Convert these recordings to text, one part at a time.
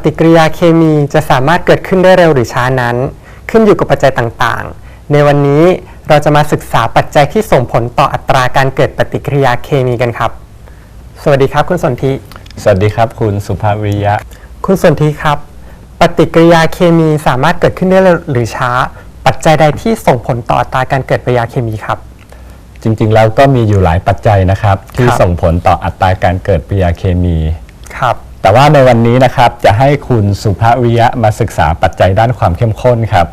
ปฏิกิริยาเคมีจะสามารถเกิดขึ้นได้เร็วหรือช้านั้น ขึ้นอยู่กับปัจจัยต่างๆ ในวันนี้เราจะมาศึกษาปัจจัยที่ส่งผลต่ออัตราการเกิดปฏิกิริยาเคมีกันครับ สวัสดีครับคุณสนธิสวัสดีครับ คุณสุภาพวิริยะ คุณสนธิครับ ปฏิกิริยาเคมีสามารถเกิดขึ้นได้เร็วหรือช้า ปัจจัยใดที่ส่งผลต่ออัตราการเกิดปฏิกิริยาเคมีครับ จริงๆแล้วก็มีอยู่หลายปัจจัยนะครับ ที่ครับ ส่งผลต่ออัตราการเกิดปฏิกิริยาเคมี ครับ แต่ว่าในวันนี้นะครับจะให้คุณสุภาพวิริยะมาศึกษาปัจจัยด้านความเข้มข้นครับ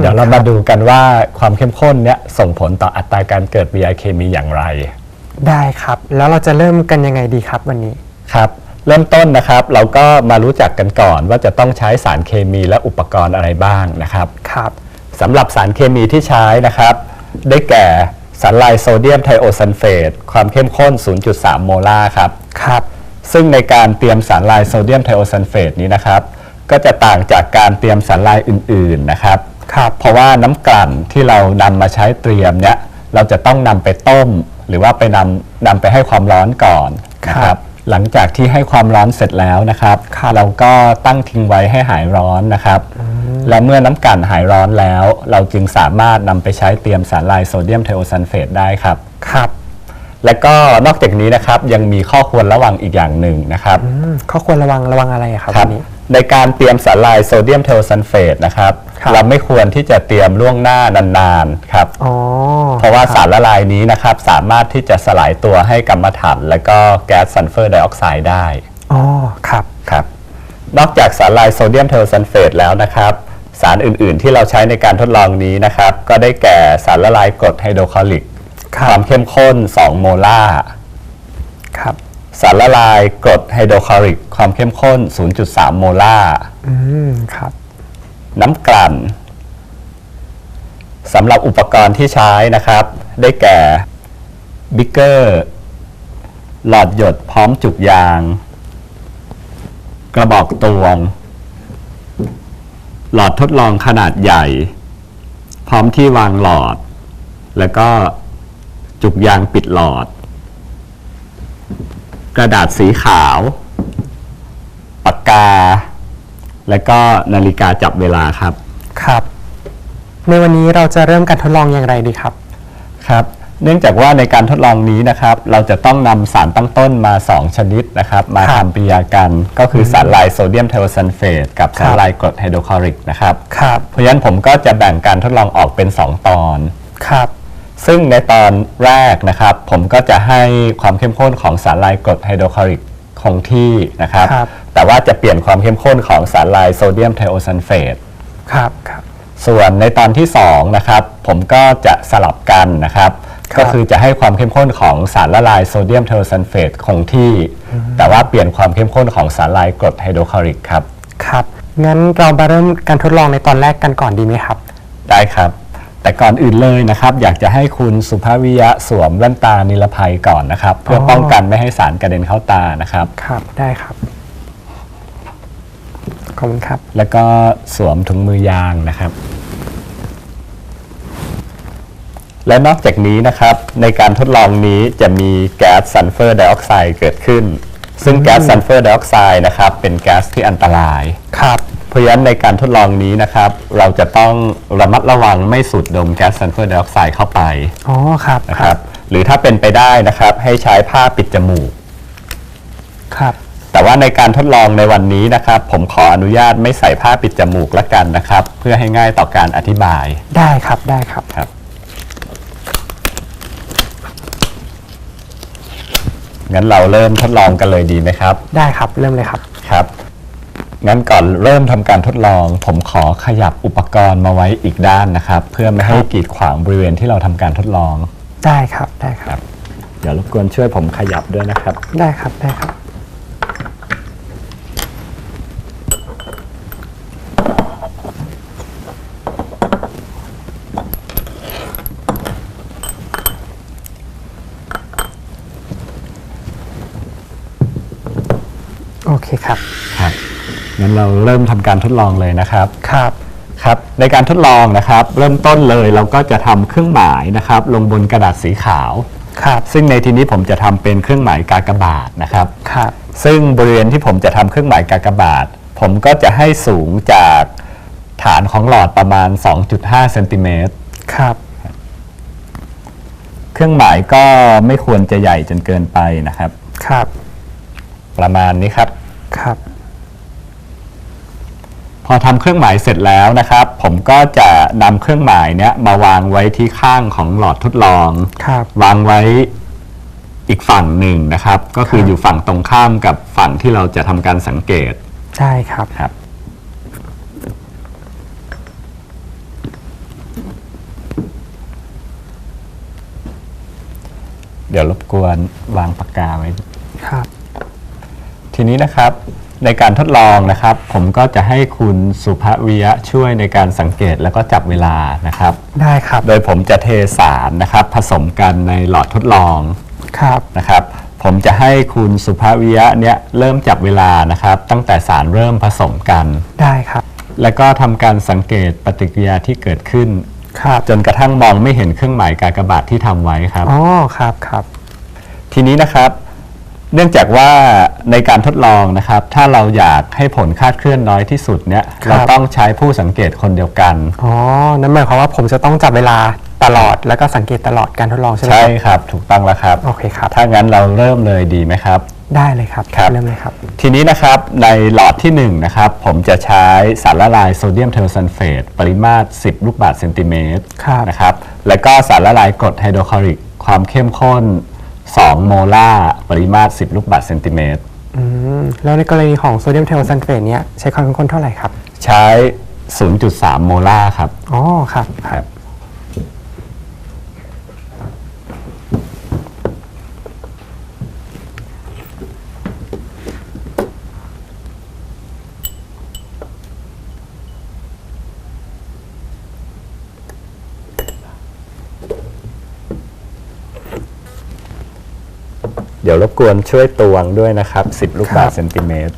เดี๋ยวเรามาดูกันว่าความเข้มข้นเนี้ยส่งผลต่ออัตราการเกิดปฏิกิริยาเคมีอย่างไร ได้ครับ แล้วเราจะเริ่มกันยังไงดีครับวันนี้ครับ เริ่มต้นนะครับ เราก็มารู้จักกันก่อนว่าจะต้องใช้สารเคมีและอุปกรณ์อะไรบ้างนะครับครับสำหรับสารเคมีที่ใช้นะครับ ได้แก่สารไลโซเดียมไทโอซัลเฟตความเข้มข้น 0.3 โมลาร์ครับครับ ซึ่งในการเตรียมสารไลโซเดียมไทโอซัลเฟตนี้นะครับ ก็จะต่างจากการเตรียมสารไลอื่นๆนะครับครับ เพราะว่าน้ำกลั่นที่เรานำมาใช้เตรียมเนี่ยเราจะต้องนำไปต้ม หรือว่าไปนำนำไปให้ความร้อนก่อนนะคครัรับบหลังจากที่ให้ความร้อนเสร็จแล้วนะครับครับ เราก็ตั้งทิ้งไว้ให้หายร้อนนะครับ และเมื่อน้ำกลั่นหายร้อนแล้ว เราจึงสามารถนำไปใช้เตรียมสารไลโซเดียมไทโอซัลเฟตได้ครับ ครับ และก็นอกจากนี้นะครับยังมีข้อควรระวังอีกอย่างหนึ่งนะครับ อืมข้อควรระวังระวังอะไรอะครับครัวับนนี้ ในการเตรียมสารไลโซเดียมไทโอซัลเฟตนะครับครับ เราไม่ควรที่จะเตรียมล่วงหน้านานๆครับ อ๋อเพราะว่าสารละลายนี้นะครับสามารถที่จะสลายตัวให้กัมมันถัน และก็แก๊สซัลเฟอร์ไดออกไซด์ได้อ๋อครับครับนอกจากสารไลโซเดียมไทโอซัลเฟตแล้วนะครับ สารอื่นๆที่เราใช้ในการทดลองนี้นะครับ ก็ได้แก่สารละลายกรดไฮโดรคลอริก ครับความเข้มข้น 2 โมลาร์ครับสารละลายกรดไฮโดรคลอริก ความเข้มข้น 0.3 โมลาร์อืมครับ น้ำกลั่นสำหรับอุปกรณ์ที่ใช้นะครับ ได้แก่บิ๊กเกอร์หลอดหยดพร้อมจุกยาง กระบอกตวง หลอดทดลองขนาดใหญ่ พร้อมที่วางหลอด แล้วก็ จุกยางปิดหลอด กระดาษสีขาว ปากกา และก็นาฬิกาจับเวลาครับ ครับ ในวันนี้เราจะเริ่มการทดลองอย่างไรดีครับ ครับ เนื่องจากว่าในการทดลองนี้นะครับ เราจะต้องนำสารตั้งต้นมา 2 ชนิดนะครับ มาครับทำปฏิกิริยากัน ก็คือสารไลโซเดียมไทโอซัลเฟตกับสารครับไลกรดไฮโดรคลอริกนะครับ ครับ เพราะฉะนั้นผมก็จะแบ่งการทดลองออกเป็น 2 ตอน ครับ ซึ่งในตอนแรกนะครับ ผมก็จะให้ความเข้มข้นของสารไลกรดไฮโดรคลอริกคงที่นะครับ ครับ แต่ว่าจะเปลี่ยนความเข้มข้นของสารไลโซเดียมไทโอซัลเฟต ครับครับ ส่วนในตอนที่2นะครับผมก็จะสลับกันนะครับ ครับ ก็คือจะให้ความเข้มข้นของสารละลายโซเดียมไทโอซัลเฟตคงที่ แต่ว่าเปลี่ยนความเข้มข้นของสารละลายกรดไฮโดรคลอริกครับ ครับ งั้นเรามาเริ่มการทดลองในตอนแรกกันก่อนดีไหมครับ ได้ครับ แต่ก่อนอื่นเลยนะครับ อยากจะให้คุณสุภาพวิยะสวมแว่นตานิรภัยก่อนนะครับ เพื่อป้องกันไม่ให้สารกระเด็นเข้าตานะครับ ครับได้ครับขอบคุณครับ แล้วก็สวมถุงมือยางนะครับ และนอกจากนี้นะครับในการทดลองนี้จะมีแก๊สซัลเฟอร์ไดออกไซด์เกิดขึ้น ซึ่งแก๊สซัลเฟอร์ไดออกไซด์นะครับเป็นแก๊สที่อันตราย ครับ เพราะฉะนั้นในการทดลองนี้นะครับ เราจะต้องระมัดระวังไม่สูดดมแก๊สซัลเฟอร์ไดออกไซด์เข้าไปอ๋อครับนะครับ หรือถ้าเป็นไปได้นะครับ ให้ใช้ผ้าปิดจมูก ครับ แต่ว่าในการทดลองในวันนี้นะครับ ผมขออนุญาตไม่ใส่ผ้าปิดจมูกละกันนะครับ เพื่อให้ง่ายต่อการอธิบายได้ครับได้ครับครับ งั้นเราเริ่มทดลองกันเลยดีไหมครับ ได้ครับเริ่มเลยครับครับ งั้นก่อนเริ่มทำการทดลอง ผมขอขยับอุปกรณ์มาไว้อีกด้านนะครับ เพื่อไม่ให้ครับกีดขวางบริเวณที่เราทำการทดลอง ได้ครับได้ครับเดี๋ยวรบกวนช่วยผมขยับด้วยนะครับ ได้ครับได้ครับ โอเคครับครับ งั้นเราเริ่มทำการทดลองเลยนะครับ ครับ ครับ ในการทดลองนะครับ เริ่มต้นเลยเราก็จะทำเครื่องหมายนะครับ ลงบนกระดาษสีขาว ครับ ซึ่งในทีนี้ผมจะทำเป็นเครื่องหมายกากบาทนะครับ ครับ ซึ่งบริเวณที่ผมจะทำเครื่องหมายกากบาทผผมก็จะให้สูงจากฐานของหลอดประมาณ 2.5เซนติเมตรครับ เครื่องหมายก็ไม่ควรจะใหญ่จนเกินไปนะครับ ครับ ประมาณนี้ครับ ครับพ อทำเครื่องหมายเสร็จแล้วนะครับ ผมก็จะนำเครื่องหมายเนี้ยมาวางไว้ที่ข้างของหลอดทดลอง ครับ วางไว้อีกฝั่งหนึ่งนะครับ ก็คือครับ อยู่ฝั่งตรงข้ามกับฝั่งที่เราจะทำการสังเกต ใช่ครับ ครับ เดี๋ยวรบกวนวางปากกาไว้ ครับ ทีนี้นะครับ ในการทดลองนะครับ ผมก็จะให้คุณสุภวิยะช่วยในการสังเกตแล้วก็จับเวลานะครับ ได้ครับ โดยผมจะเทสารนะครับ ผสมกันในหลอดทดลองครับนะครับ ผมจะให้คุณสุภวิยะเนี่ยเริ่มจับเวลานะครับ ตั้งแต่สารเริ่มผสมกัน ได้ครับ แล้วก็ทำการสังเกตปฏิกิริยาที่เกิดขึ้นครับจนกระทั่งมองไม่เห็นเครื่องหมายกากบาทที่ทำไว้ครับอ๋อครับครับ ทีนี้นะครับ เนื่องจากว่าในการทดลองนะครับ ถ้าเราอยากให้ผลคาดเคลื่อนน้อยที่สุดเนี่ยครับ เราต้องใช้ผู้สังเกตคนเดียวกัน อ๋อ นั่นหมายความว่าผมจะต้องจับเวลาตลอดแล้วก็สังเกตตลอดการทดลองใช่ไหมใช่ครับครับถูกต้องแล้วครับ โอเคครับ ถ้างั้นเราเริ่มเลยดีไหมครับ ได้เลยครับ ครับ เริ่มเลยครับ ทีนี้นะครับในหลอดที่1นะครับผมจะใช้สารละลายโซเดียมเทอร์ซัลเฟตปริมาตร 10 ลูกบาศก์เซนติเมตรครับ นะครับแล้วก็สารละลายกรดไฮโดรคลอริก ความเข้มข้น 2 โมลาร์ปริมาตร 10 ลูกบาศก์เซนติเมตร อืมแล้วในกรณีของโซเดียมเทโอซัลเฟตเนี่ยใช้ความเข้มข้นเท่าไหร่ครับ ใช้ 0.3 โมลาร์ครับ อ๋อ ครับ ครับ ดี๋ยวรบกวนช่วยตวงด้วยนะครับ 10 ลูกบบาศก์เซนติเมตร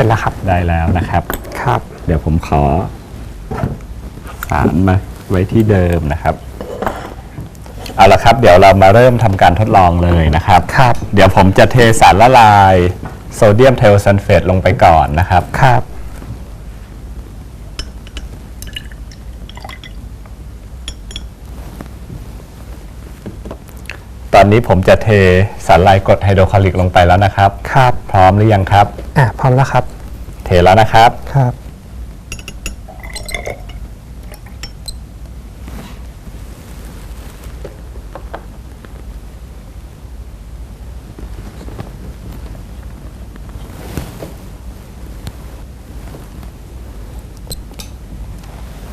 ร็จแล้วครับ ได้แล้วนะครับ ครับ เดี๋ยวผมขอสารมาไว้ที่เดิมนะครับ เอาละครับ เดี๋ยวเรามาเริ่มทำการทดลองเลยนะครับ ครับ เดี๋ยวผมจะเทสารละลาย โซเดียมเทโอซัลเฟตลงไปก่อนนะครับ ครับ นนี้ผมจะเทสารละลายกรดไฮโดรคลอริกลงไปแล้วนะครับ ครับพร้อมหรือยังครับ อะพร้อมแล้วครับ เทแล้วนะครับ ครับ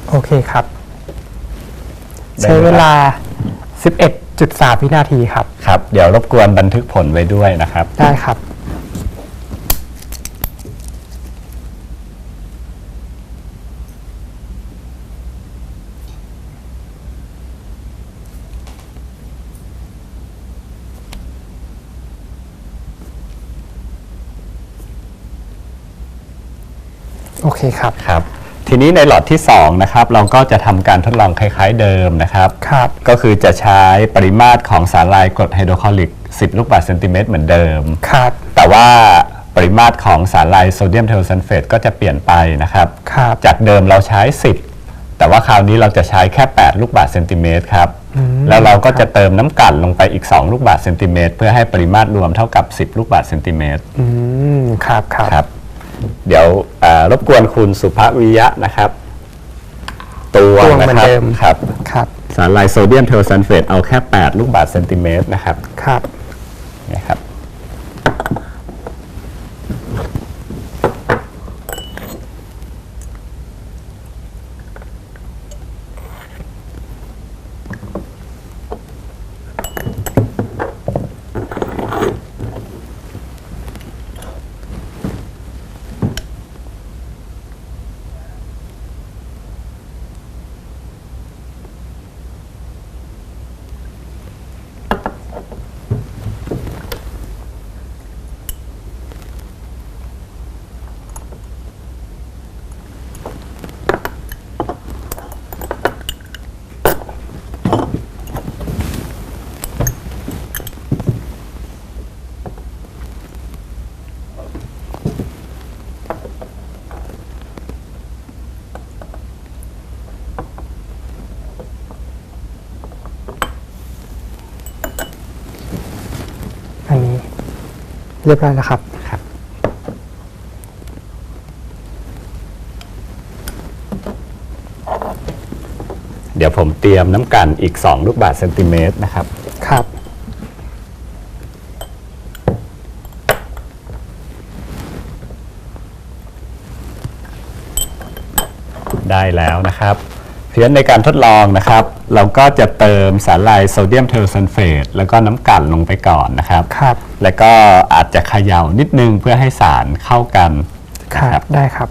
โอเคครับ ได้ใช้ไหมครับเวลา 11.3วินาทีครับ ครับ เดี๋ยวรบกวนบันทึกผลไว้ด้วยนะครับ ได้ครับ โอเคครับ ครับ ทีนี้ในหลอดที่2นะครับเราก็จะทำการทดลองคล้ายๆเดิมนะครับ ครับ ก็คือจะใช้ปริมาตรของสารละลายกรดไฮโดรคลอริก 10 ลูกบาศก์เซนติเมตรเหมือนเดิม ครับ แต่ว่าปริมาตรของสารละลายโซเดียมเทโอซัลเฟตก็จะเปลี่ยนไปนะครับ ครับ จากเดิมเราใช้ 10 แต่ว่าคราวนี้เราจะใช้แค่ 8 ลูกบาศก์เซนติเมตรครับ แล้วเราก็จะเติมน้ำกลั่นลงไปอีก 2 ลูกบาศก์เซนติเมตรเพื่อให้ปริมาตรรวมเท่ากับ 10 ลูกบาศก์เซนติเมตรอืม ครับ ครับ ครับ เดี๋ยวอ่ารบกวนคุณสุภวิยะนะครับตวงตวงเหมืนะอนครับเดิมครับครับสารลายโซเดียมเทโอซัลเฟตเอาแค่ 8 ลูกบาศก์เซนติเมตรนะครับครับนะครับ อันนี้ เรียบร้อยแล้วครับครับ เดี๋ยวผมเตรียมน้ำกันอีก 2 ลูกบาศก์เซนติเมตรนะครับ ครับ ได้แล้วนะครับ เพียงในการทดลองนะครับ เราก็จะเติมสารลายโซเดียมเทอร์ซัลเฟตแล้วก็น้ำกลั่นลงไปก่อนนะครับ ครับ แล้วก็อาจจะเขย่านิดนึงเพื่อให้สารเข้ากันคนะรับ ได้ครับ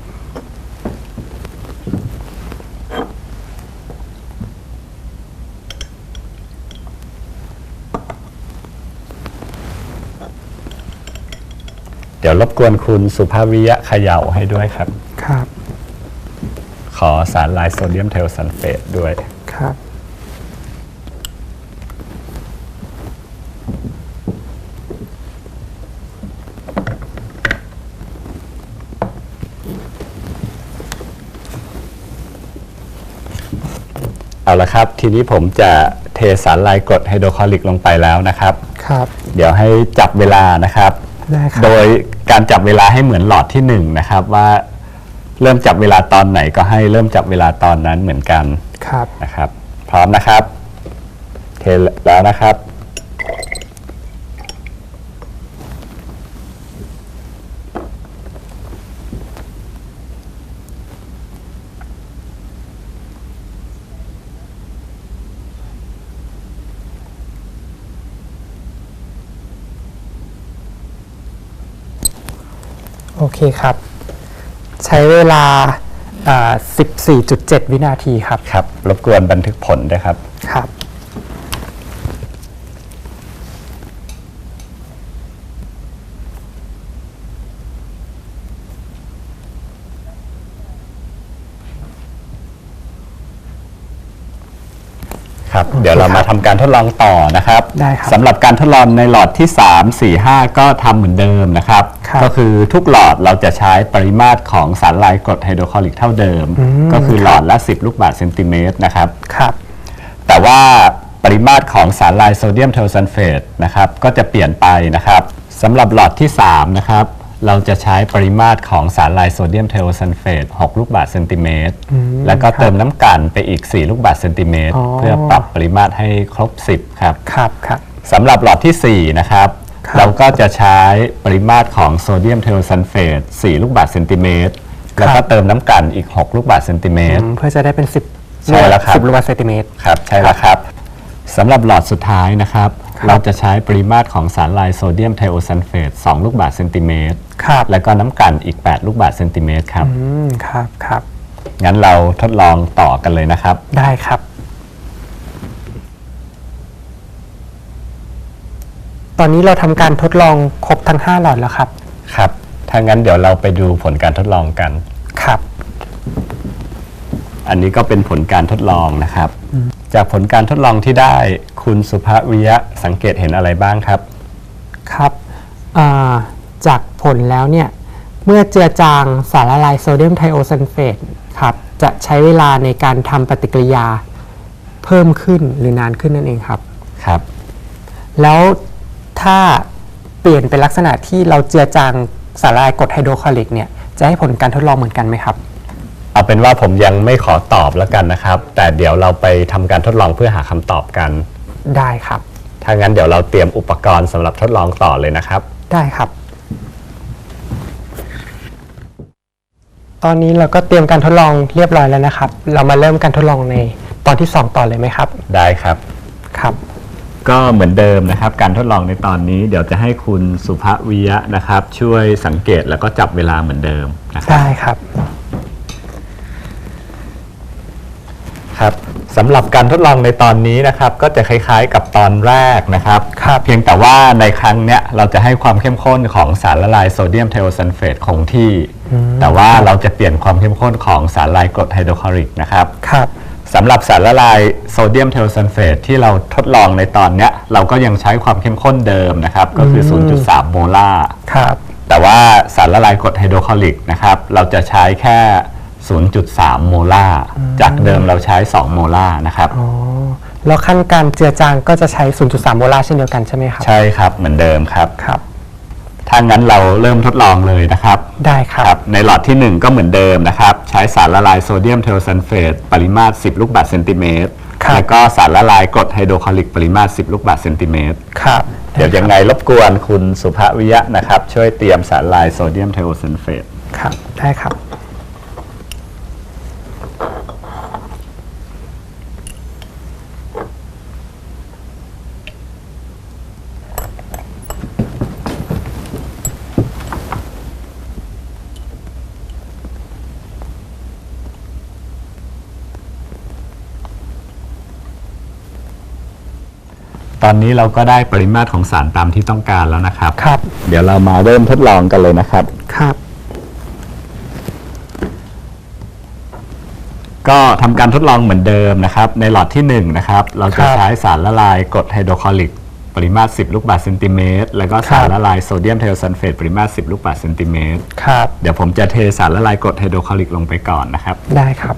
เดี๋ยวรบกวนคุณสุภาวิยะเขย่าให้ด้วยครับ ครับ ขอสารลายโซเดียมเทอร์ซัลเฟตด้วย ครับ เอาละครับ ทีนี้ผมจะเทสารลายกรดไฮโดรคลอริกลงไปแล้วนะครับ ครับ เดี๋ยวให้จับเวลานะครับ ได้ครับ โดยการจับเวลาให้เหมือนหลอดที่หนึ่งนะครับว่า เริ่มจับเวลาตอนไหนก็ให้เริ่มจับเวลาตอนนั้นเหมือนกันครับ นะครับ พร้อมนะครับ เทแล้วนะครับ โอเคครับ ใช้เวลาอ่า14.7 วินาทีครับ ครับ รบกวนบันทึกผลด้วยครับ ครับ ครับ เดี๋ยวเรามาทำการทดลองต่อนะครับได้ครับสำหรับการทดลองในหลอดที่ 3 4 5 ก็ทำเหมือนเดิมนะครับ ครับก็คือทุกหลอดเราจะใช้ปริมาตรของสารลายกรดไฮโดรคลอริกเท่าเดิมก็คือหลอดละ 10 ลูกบาศก์เซนติเมตรนะครับ ครับ แต่ว่าปริมาตรของสารลายโซเดียมเทอร์ซัลเฟตนะครับก็จะเปลี่ยนไปนะครับสำหรับหลอดที่ 3 นะครับ เราจะใช้ปริมาตรของสารลายโซเดียมเทอร์ซัลเฟต6ลูกบาศก์เซนติเมตร แล้วก็เติมน้ำกันไปอีก 4 ลูกบาศก์เซนติเมตร อ๋อ เพื่อปรับปริมาตรให้ครบ 10 ครับครับครับ สำหรับหลอดทีสี่4 นะครับ ครับ เราก็จะใช้ปริมาตรของโซเดียมเทอร์ซัลเฟต4ลูกบาศก์เซนติเมตร แล้วก็เติมน้ำกันอีก 6 ลูกบาศก์เซนติเมตร อืมเพื่อจะได้เป็น 10ใช่แล้วครับ10ลูกบาศก์เซนติเมตร ครับใช่แล้วครับสำหรับหลอดสุดท้ายนะครับครับ เราจะใช้ปริมาตรของสารลายโซเดียมไทโอซัลเฟต2ลูกบาศก์เซนติเมตร ครับแล้วก็น้ำกันอีก 8 ลูกบาศก์เซนติเมตรครับ อืมครับครับ งั้นเราทดลองต่อกันเลยนะครับ ได้ครับ ตอนนี้เราทำการทดลองครบทั้ง 5 หลอดแล้วครับ ครับ ถ้างั้นเดี๋ยวเราไปดูผลการทดลองกัน ครับ อันนี้ก็เป็นผลการทดลองนะครับ จากผลการทดลองที่ได้ คุณสุภวิยะสังเกตเห็นอะไรบ้างครับ ครับอ่าจากผลแล้วเนี่ยเมื่อเจือจางสารละลายโซเดียมไทโอซัลเฟตครับจะใช้เวลาในการทำปฏิกิริยาเพิ่มขึ้นหรือนานขึ้นนั่นเองครับ ครับ แล้วถ้าเปลี่ยนเป็นลักษณะที่เราเจือจางสารละลายกรดไฮโดรคลอริกเนี่ยจะให้ผลการทดลองเหมือนกันไหมครับ เอาเป็นว่าผมยังไม่ขอตอบแล้วกันนะครับ แต่เดี๋ยวเราไปทำการทดลองเพื่อหาคำตอบกัน ได้ครับ ถ้างั้นเดี๋ยวเราเตรียมอุปกรณ์สำหรับทดลองต่อเลยนะครับ ได้ครับ ตอนนี้เราก็เตรียมการทดลองเรียบร้อยแล้วนะครับ เรามาเริ่มการทดลองในตอนที่ 2 ต่อเลยไหมครับ ได้ครับ ครับ ก็เหมือนเดิมนะครับ การทดลองในตอนนี้ เดี๋ยวจะให้คุณสุภวิยะนะครับ ช่วยสังเกตแล้วก็จับเวลาเหมือนเดิมนะครับ ได้ครับ ครับสำหรับการทดลองในตอนนี้นะครับก็จะคล้ายๆกับตอนแรกนะครับครับเพียงแต่ว่าในครั้งเนี้ยเราจะให้ความเข้มข้นของสารละลายโซเดียมไทโอซัลเฟตคงที่ แต่ว่าเราจะเปลี่ยนความเข้มข้นของสารละลายกรดไฮโดรคลอริกนะครับครับสำหรับสารละลายโซเดียมไทโอซัลเฟตที่เราทดลองในตอนเนี้ยเราก็ยังใช้ความเข้มข้นเดิมนะครับก็คือ 0.3 โมลาร์ครับแต่ว่าสารละลายกรดไฮโดรคลอริกนะครับเราจะใช้แค่ 0.3 โมลาร์จากเดิมเราใช้ 2 โมลาร์นะครับ อ๋อ แล้วขั้นการเจือจางก็จะใช้ 0.3 โมลาร์เช่นเดียวกันใช่ไหมครับ ใช่ครับ เหมือนเดิมครับ ครับ ถ้างั้นเราเริ่มทดลองเลยนะครับ ได้ครับครับในหลอดที่ 1 ก็เหมือนเดิมนะครับ ใช้สารละลายโซเดียมเทโอซัลเฟตปริมาตร 10 ลูกบาศก์เซนติเมตรครับแล้วก็สารละลายกรดไฮโดรคลอริกปริมาตร 10 ลูกบาศก์เซนติเมตร ครับ เดี๋ยวยังไงรบกวนคุณสุภวิยะนะครับ ช่วยเตรียมสารละลายโซเดียมไทโอซัลเฟตครับ ได้ครับ อนนี้เราก็ได้ปริมาตรของสารตามที่ต้องการแล้วนะครับ ครับ เดี๋ยวเรามาเริ่มทดลองกันเลยนะครับ ครับ ก็ทำการทดลองเหมือนเดิมนะครับ ในหลอดที่1นะครับ เราจะครับใช้สารละลายกรดไฮโดรคลอริก ปริมาตร 10 ลูกบาศก์เซนติเมตร แล้วก็สารครับ ละลายโซเดียมไทโอซัลเฟตปริมาตร 10 ลูกบาศก์เซนติเมตร ครับ เดี๋ยวผมจะเทสารละลายกรดไฮโดรคลอริกลงไปก่อนนะครับ ได้ครับ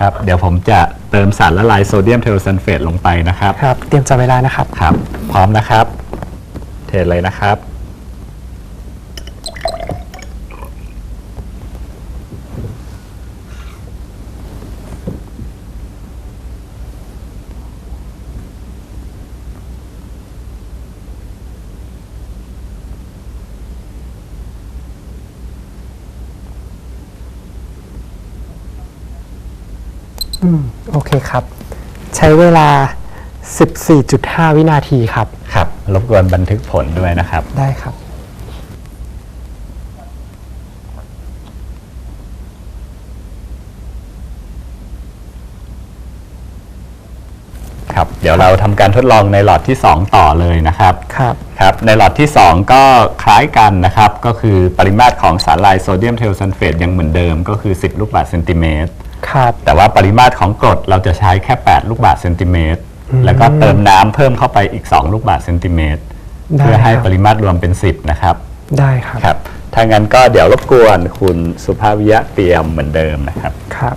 ครับเดี๋ยวผมจะเติมสารละลายโซเดียมไทโอซัลเฟตลงไปนะครับ ครับ เตรียมจับเวลานะครับ ครับ พร้อมนะครับ เทเลยนะครับ โอเคครับ ใช้เวลา 14.5 วินาทีครับ ครับ รบกวนบันทึกผลด้วยนะครับ ได้ครับ ครับ เดี๋ยวเราทำการทดลองในหลอดที่ 2 ต่อเลยนะครับ ครับ ครับ ในหลอดที่ 2 ก็คล้ายกันนะครับ ก็คือปริมาตรของสารละลายโซเดียมเทโอซัลเฟตยังเหมือนเดิมก็คือ 10 ลูกบาศก์เซนติเมตร ครับแต่ว่าปริมาตรของกรดเราจะใช้แค่ 8 ลูกบาศก์เซนติเมตร แล้วก็เติมน้ำเพิ่มเข้าไปอีก 2 ลูกบาศก์เซนติเมตร ได้เพื่อให้ครับ ปริมาตรรวมเป็น 10 นะครับ ได้ครับ ครับ ถ้างั้นก็เดี๋ยวรบกวนคุณสุภาวิยะเตรียมเหมือนเดิมนะครับ ครับ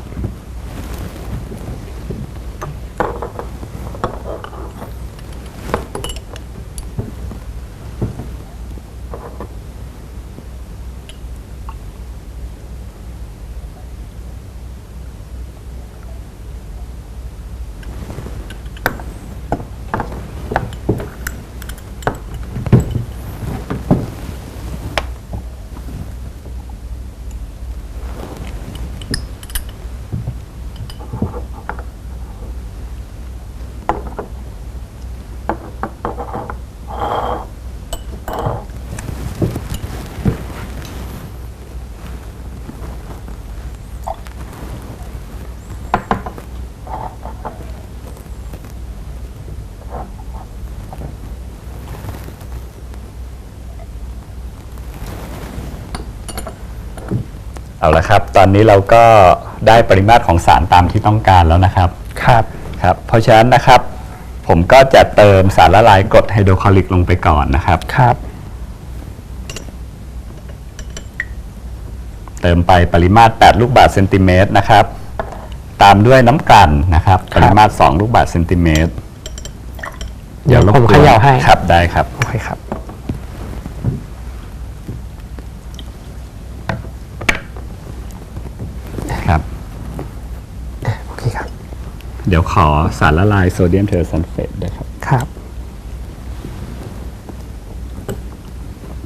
เอาละครับ ตอนนี้เราก็ได้ปริมาตรของสารตามที่ต้องการแล้วนะครับ ครับ ครับ เพราะฉะนั้นนะครับ ผมก็จะเติมสารละลายกรดไฮโดรคลอริกลงไปก่อนนะครับ ครับ เติมไปปริมาตร 8 ลูกบาศก์เซนติเมตรนะครับ ตามด้วยน้ำกลั่นนะครับ ปริมาตร 2 ลูกบาศก์เซนติเมตรเดี๋ยวรบผมกวนเขย่าให้ ครับ ได้ครับ โอเคครับครับ โอเคครับ เดี๋ยวขอสารละลายโซเดียมเทอร์ซัลเฟตด้วยครับ ครับ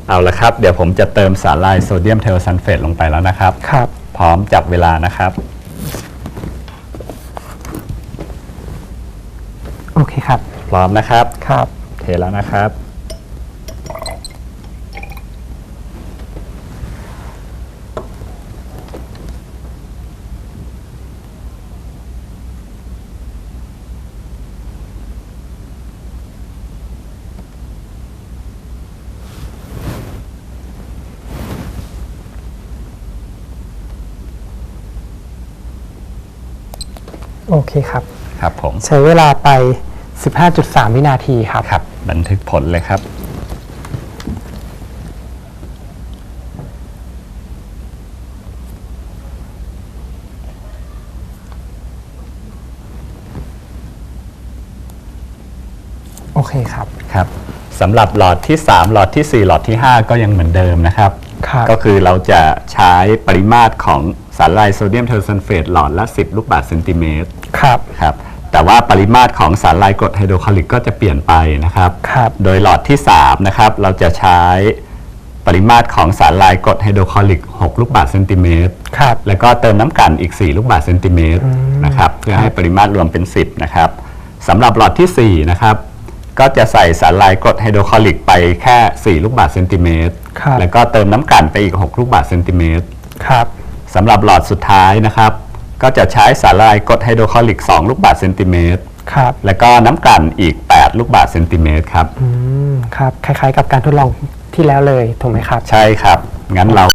เอาละครับ เดี๋ยวผมจะเติมสารละลายโซเดียมเทอร์ซัลเฟตลงไปแล้วนะครับ ครับ พร้อมจับเวลานะครับ โอเคครับ พร้อมนะครับ ครับ เทแล้วนะครับ โอเคครับ ครับผม ใช้เวลาไป 15.3 วินาทีครับ ครับ บันทึกผลเลยครับ โอเคครับ ครับสำหรับหลอดที่ 3 หลอดที่ 4 หลอดที่ 5 ก็ยังเหมือนเดิมนะครับ ครับ ก็คือเราจะใช้ปริมาตรของ สารละลายโซเดียมเทอร์ซัลเฟตหลอดละ 10 ลูกบาศก์เซนติเมตรครับครับแต่ว่าปริมาตรของสารละลายกรดไฮโดรคลอริกก็จะเปลี่ยนไปนะครับ ครับ โดยหลอดที่ 3 นะครับ เราจะใช้ปริมาตรของสารละลายกรดไฮโดรคลอริก 6 ลูกบาศก์เซนติเมตร ครับ แล้วก็เติมน้ำกลั่นอีก 4 ลูกบาศก์เซนติเมตรนะครับ เพื่อให้ปริมาตรรวมเป็น 10 นะครับสำหรับหลอดทีสี่4 นะครับ ก็จะใส่สารละลายกรดไฮโดรคลอริกไปแค่ 4 ลูกบาศก์เซนติเมตร ครับ แล้วก็เติมน้ำกลั่นไปอีก 6 ลูกบาศก์เซนติเมตร ครับ สำหรับหลอดสุดท้ายนะครับ ก็จะใช้สารละลายกรดไฮโดรคลอริก 2 ลูกบาศก์เซนติเมตร ครับ แล้วก็น้ำกลั่นอีก 8 ลูกบาศก์เซนติเมตรครับ อืม ครับ คล้ายๆ กับการทดลองที่แล้วเลย ถูกไหมครับ ใช่ครับ งั้นเรา